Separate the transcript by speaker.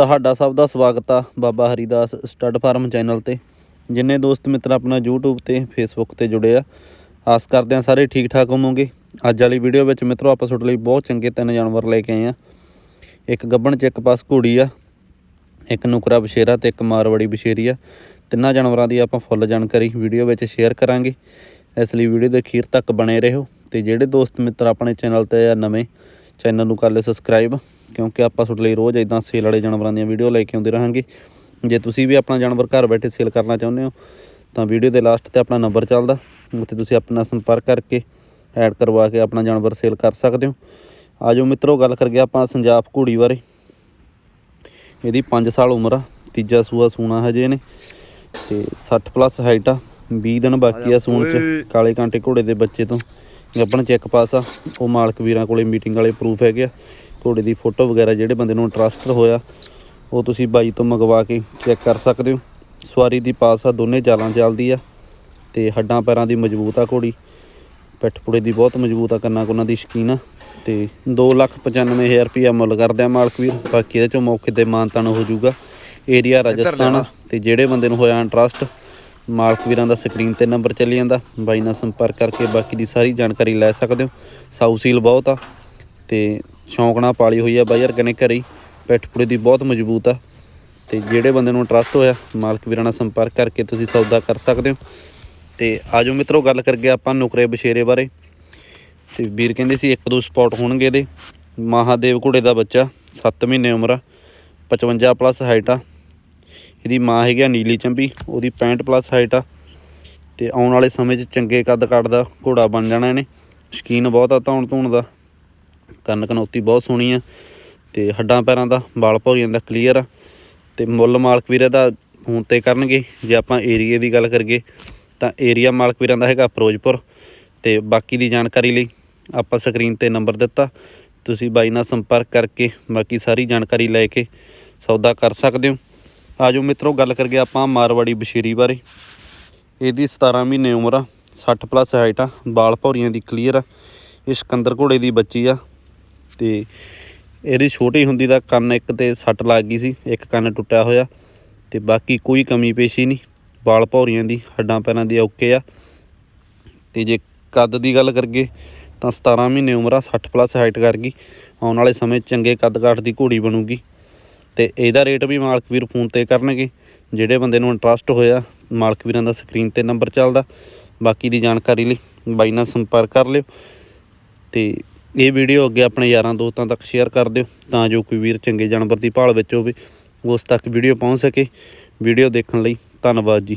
Speaker 1: ਤੁਹਾਡਾ ਸਭ ਦਾ ਸਵਾਗਤ ਆ Baba Haridas stud farm channel ਤੇ, ਜਿੰਨੇ ਦੋਸਤ ਮਿੱਤਰ ਆਪਣਾ YouTube ਤੇ, Facebook ਤੇ ਜੁੜੇ ਆ। ਆਸ ਕਰਦੇ ਆ ਸਾਰੇ ਠੀਕ ਠਾਕ ਹੋਵੋਗੇ। ਅੱਜ ਵਾਲੀ ਵੀਡੀਓ ਵਿੱਚ ਮਿੱਤਰੋ, ਆਪਾਂ ਤੁਹਾਡੇ ਲਈ ਬਹੁਤ ਚੰਗੇ ਤਿੰਨ ਜਾਨਵਰ ਲੈ ਕੇ ਆਏ ਆ ਇੱਕ ਗੱਬਣ ਚ ਇੱਕ ਪਾਸ ਘੋੜੀ ਆ, ਇੱਕ ਨੁਕਰਾ ਬਸ਼ੇਰਾ ਤੇ ਇੱਕ ਮਾਰਵਾੜੀ ਬਸ਼ੇਰੀ ਆ। ਤਿੰਨਾਂ ਜਾਨਵਰਾਂ ਦੀ ਆਪਾਂ ਫੁੱਲ ਜਾਣਕਾਰੀ ਵੀਡੀਓ ਵਿੱਚ ਸ਼ੇਅਰ ਕਰਾਂਗੇ। ਇਸ ਲਈ ਵੀਡੀਓ ਦੇ ਅਖੀਰ ਤੱਕ ਬਣੇ ਰਹੋ ਤੇ ਜਿਹੜੇ ਦੋਸਤ ਮਿੱਤਰ ਆਪਣੇ ਚੈਨਲ ਤੇ ਆ, ਨਵੇਂ, ਚੈਨਲ ਨੂੰ ਕਰ ਲਿਓ ਸਬਸਕ੍ਰਾਈਬ ਕਿਉਂਕਿ ਆਪਾਂ ਤੁਹਾਡੇ ਲਈ ਰੋਜ਼ ਇਦਾਂ ਸੇਲ ਵਾਲੇ ਜਾਨਵਰਾਂ ਦੀਆਂ ਵੀਡੀਓ ਲੈ ਕੇ ਆਉਂਦੇ ਰਹਾਂਗੇ। ਜੇ ਤੁਸੀਂ ਵੀ ਆਪਣਾ ਜਾਨਵਰ ਘਰ ਬੈਠੇ ਸੇਲ ਕਰਨਾ ਚਾਹੁੰਦੇ ਹੋ ਤਾਂ ਵੀਡੀਓ ਦੇ ਲਾਸਟ ਤੇ ਆਪਣਾ ਨੰਬਰ ਚੱਲਦਾ। ਉੱਥੇ ਤੁਸੀਂ ਆਪਣਾ ਸੰਪਰਕ ਕਰਕੇ ਐਡ ਕਰਵਾ ਕੇ ਆਪਣਾ ਜਾਨਵਰ ਸੇਲ ਕਰ ਸਕਦੇ ਹੋ। ਆਜੋ ਮਿੱਤਰੋ ਗੱਲ ਕਰ ਗਿਆ ਆਪਾਂ ਸੰਜਾਪ ਘੋੜੀ ਬਾਰੇ। ਇਹਦੀ 5 ਸਾਲ ਉਮਰ ਆ ਤੀਜਾ ਸੂਆ ਸੂਣਾ ਹਜੇ ਨੇ ਤੇ 60 ਪਲੱਸ ਹਾਈਟ ਆ 20 ਦਿਨ ਬਾਕੀ ਆ ਸੂਣ ਚ। ਕਾਲੇ ਕਾਂਟੇ ਘੋੜੇ ਦੇ ਬੱਚੇ ਤੋਂ। ਗੱਬਣ ਚੈੱਕ ਪਾਸ ਆ ਉਹ ਮਾਲਕ ਵੀਰਾਂ ਕੋਲੇ ਮੀਟਿੰਗ ਵਾਲੇ ਪ੍ਰੂਫ ਹੈਗੇ ਆ। ਘੋੜੇ ਦੀ ਫੋਟੋ ਵਗੈਰਾ ਜਿਹੜੇ ਬੰਦੇ ਨੂੰ ਇੰਟਰਸਟ ਹੋਇਆ ਉਹ ਤੁਸੀਂ ਬਾਈ ਤੋਂ ਮੰਗਵਾ ਕੇ ਚੈੱਕ ਕਰ ਸਕਦੇ ਹੋ। ਸਵਾਰੀ ਦੀ ਪਾਸ ਆ ਦੋਨੇ ਚਾਲਾਂ ਚੱਲਦੀ ਆ ਤੇ ਹੱਡਾਂ ਪੈਰਾਂ ਦੀ ਮਜ਼ਬੂਤ ਆ ਘੋੜੀ। ਪਿੱਠ ਪੁੜੇ ਦੀ ਬਹੁਤ ਮਜ਼ਬੂਤ ਆ ਕੰਨਾਂ ਕੁੰਨਾਂ ਦੀ ਸ਼ਕੀਨ ਆ ਤੇ 295000 ਰੁਪਇਆ ਮੁੱਲ ਕਰਦੇ ਆ ਮਾਲਕ ਵੀਰ। ਬਾਕੀ ਇਹਦੇ ਚੋਂ ਮੌਕੇ ਤੇ ਮਾਨਤਾਨ ਹੋ ਜਾਊਗਾ। ਏਰੀਆ ਰਾਜਸਥਾਨ ਤੇ ਜਿਹੜੇ ਬੰਦੇ ਨੂੰ ਹੋਇਆ ਇੰਟਰਸਟ ਮਾਲਕ ਵੀਰਾਂ ਦਾ ਸਕਰੀਨ ਤੇ ਨੰਬਰ ਚੱਲੀ ਜਾਂਦਾ। ਬਾਈ ਨਾਲ ਸੰਪਰਕ ਕਰਕੇ ਬਾਕੀ ਦੀ ਸਾਰੀ ਜਾਣਕਾਰੀ ਲੈ ਸਕਦੇ ਹੋ। ਸਾਊ ਸੀਲ ਬਹੁਤ ਆ ਤੇ ਸ਼ੌਂਕ ਨਾਲ ਪਾਲੀ ਹੋਈ ਆ ਬਾਈ ਅਰਗਨੇ ਘਰੇ ਹੀ। ਪਿੱਠ ਪੁੜੇ ਦੀ ਬਹੁਤ ਮਜ਼ਬੂਤ ਆ। ਤੇ ਜਿਹੜੇ ਬੰਦੇ ਨੂੰ ਇੰਟਰਸਟ ਹੋਇਆ, ਮਾਲਕ ਵੀਰਾਂ ਨਾਲ ਸੰਪਰਕ ਕਰਕੇ ਤੁਸੀਂ ਸੌਦਾ ਕਰ ਸਕਦੇ ਹੋ। ਤੇ ਆਜੋ ਮਿੱਤਰੋ, ਗੱਲ ਕਰਕੇ ਆਪਾਂ ਨੁਕਰੇ ਬਸ਼ੇਰੇ ਬਾਰੇ। ਤੇ ਵੀਰ ਕਹਿੰਦੇ ਸੀ, ਇੱਕ ਦੋ ਸਪੌਟ ਹੋਣਗੇ ਇਹਦੇ। ਮਹਾਦੇਵ ਘੋੜੇ ਦਾ ਬੱਚਾ 7 ਮਹੀਨੇ ਉਮਰ ਆ 55 ਪਲੱਸ ਹਾਈਟ ਆ। ਇਹਦੀ ਮਾਂ ਹੈਗੀ ਆ ਨੀਲੀ ਚੰਬੀ, ਉਹਦੀ 65 ਪਲੱਸ ਹਾਈਟ ਆ। ਤੇ ਆਉਣ ਵਾਲੇ ਸਮੇਂ 'ਚ ਚੰਗੇ ਕੱਦ ਕੱਦ ਦਾ ਘੋੜਾ ਬਣ ਜਾਣਾ ਇਹਨੇ। ਸ਼ਕੀਨ ਬਹੁਤ ਆ, ਧੌਣ ਧੂਣ ਦਾ। ਕੰਨ ਕਨੌਤੀ ਬਹੁਤ ਸੋਹਣੀ ਆ ਤੇ ਹੱਡਾਂ ਪੈਰਾਂ ਦਾ ਵਾਲ ਭੌਰੀਆਂ ਦਾ ਕਲੀਅਰ ਆ ਤੇ ਮੁੱਲ ਮਾਲਕ ਵੀਰੇ ਦਾ ਫੋਨ ਤੇ ਕਰਨਗੇ, ਜੇ ਆਪਾਂ ਏਰੀਏ ਦੀ ਗੱਲ ਕਰੀਏ ਤਾਂ ਏਰੀਆ ਮਾਲਕ ਵੀਰਾਂ ਦਾ ਹੈਗਾ ਫਿਰੋਜ਼ਪੁਰ ਤੇ ਬਾਕੀ ਦੀ ਜਾਣਕਾਰੀ ਲਈ ਆਪਾਂ ਸਕਰੀਨ ਤੇ ਨੰਬਰ ਦਿੱਤਾ, ਤੁਸੀਂ ਬਾਈ ਨਾਲ ਸੰਪਰਕ ਕਰਕੇ ਬਾਕੀ ਸਾਰੀ ਜਾਣਕਾਰੀ ਲੈ ਕੇ ਸੌਦਾ ਕਰ ਸਕਦੇ ਹੋ। ਆਜੋ ਮਿੱਤਰੋ ਗੱਲ ਕਰੀਏ ਆਪਾਂ ਮਾਰਵਾੜੀ ਬਸ਼ੀਰੀ ਬਾਰੇ। ਇਹਦੀ 17 ਮਹੀਨੇ ਉਮਰ ਆ 60 ਪਲੱਸ ਹਾਈਟ ਆ ਬਾਲ ਭੌਰੀਆਂ ਦੀ ਕਲੀਅਰ ਆ, ਇਹ ਸਿਕੰਦਰ ਘੋੜੇ ਦੀ ਬੱਚੀ ਆ। ਤੇ ਇਹਦੀ ਛੋਟੀ ਹੁੰਦੀ ਦਾ ਕੰਨ ਇੱਕ ਤੇ ਸੱਟ ਲੱਗ ਗਈ ਸੀ, ਇੱਕ ਕੰਨ ਟੁੱਟਿਆ ਹੋਇਆ ਤੇ ਬਾਕੀ ਕੋਈ ਕਮੀ ਪੇਸ਼ੀ ਨਹੀਂ, ਵਾਲ ਭੌਰੀਆਂ ਦੀ, ਹੱਡਾਂ ਪੈਰਾਂ ਦੀ ਓਕੇ ਆ। ਤੇ ਜੇ ਕੱਦ ਦੀ ਗੱਲ ਕਰੀਏ ਤਾਂ 17 ਮਹੀਨੇ ਉਮਰ ਆ 60 ਪਲੱਸ ਹਾਈਟ ਕਰ ਗਈ, ਆਉਣ ਵਾਲੇ ਸਮੇਂ ਚੰਗੇ ਕੱਦ ਕਾਠ ਦੀ ਘੋੜੀ ਬਣੂਗੀ। ਤੇ ਇਹਦਾ ਰੇਟ ਵੀ ਮਾਲਕ ਵੀਰ ਫੋਨ ਤੇ ਕਰਨਗੇ, ਜਿਹੜੇ ਬੰਦੇ ਨੂੰ ਇੰਟਰਸਟ ਹੋਇਆ, ਮਾਲਕ ਵੀਰਾਂ ਦਾ ਸਕਰੀਨ ਤੇ ਨੰਬਰ ਚੱਲਦਾ। ਬਾਕੀ ਦੀ ਜਾਣਕਾਰੀ ਲਈ ਬਾਈ ਨਾਲ ਸੰਪਰਕ ਕਰ ਲਿਓ। ਤੇ ਇਹ ਵੀਡੀਓ ਅੱਗੇ ਆਪਣੇ ਯਾਰਾਂ ਦੋਸਤਾਂ ਤੱਕ ਸ਼ੇਅਰ ਕਰ ਦਿਓ, ਤਾਂ ਜੋ ਕੋਈ ਵੀਰ ਚੰਗੇ ਜਾਨਵਰ ਦੀ ਭਾਲ ਵਿੱਚ ਹੋਵੇ, ਉਸ ਤੱਕ ਵੀਡੀਓ ਪਹੁੰਚ ਸਕੇ। ਵੀਡੀਓ ਦੇਖਣ ਲਈ ਧੰਨਵਾਦ ਜੀ।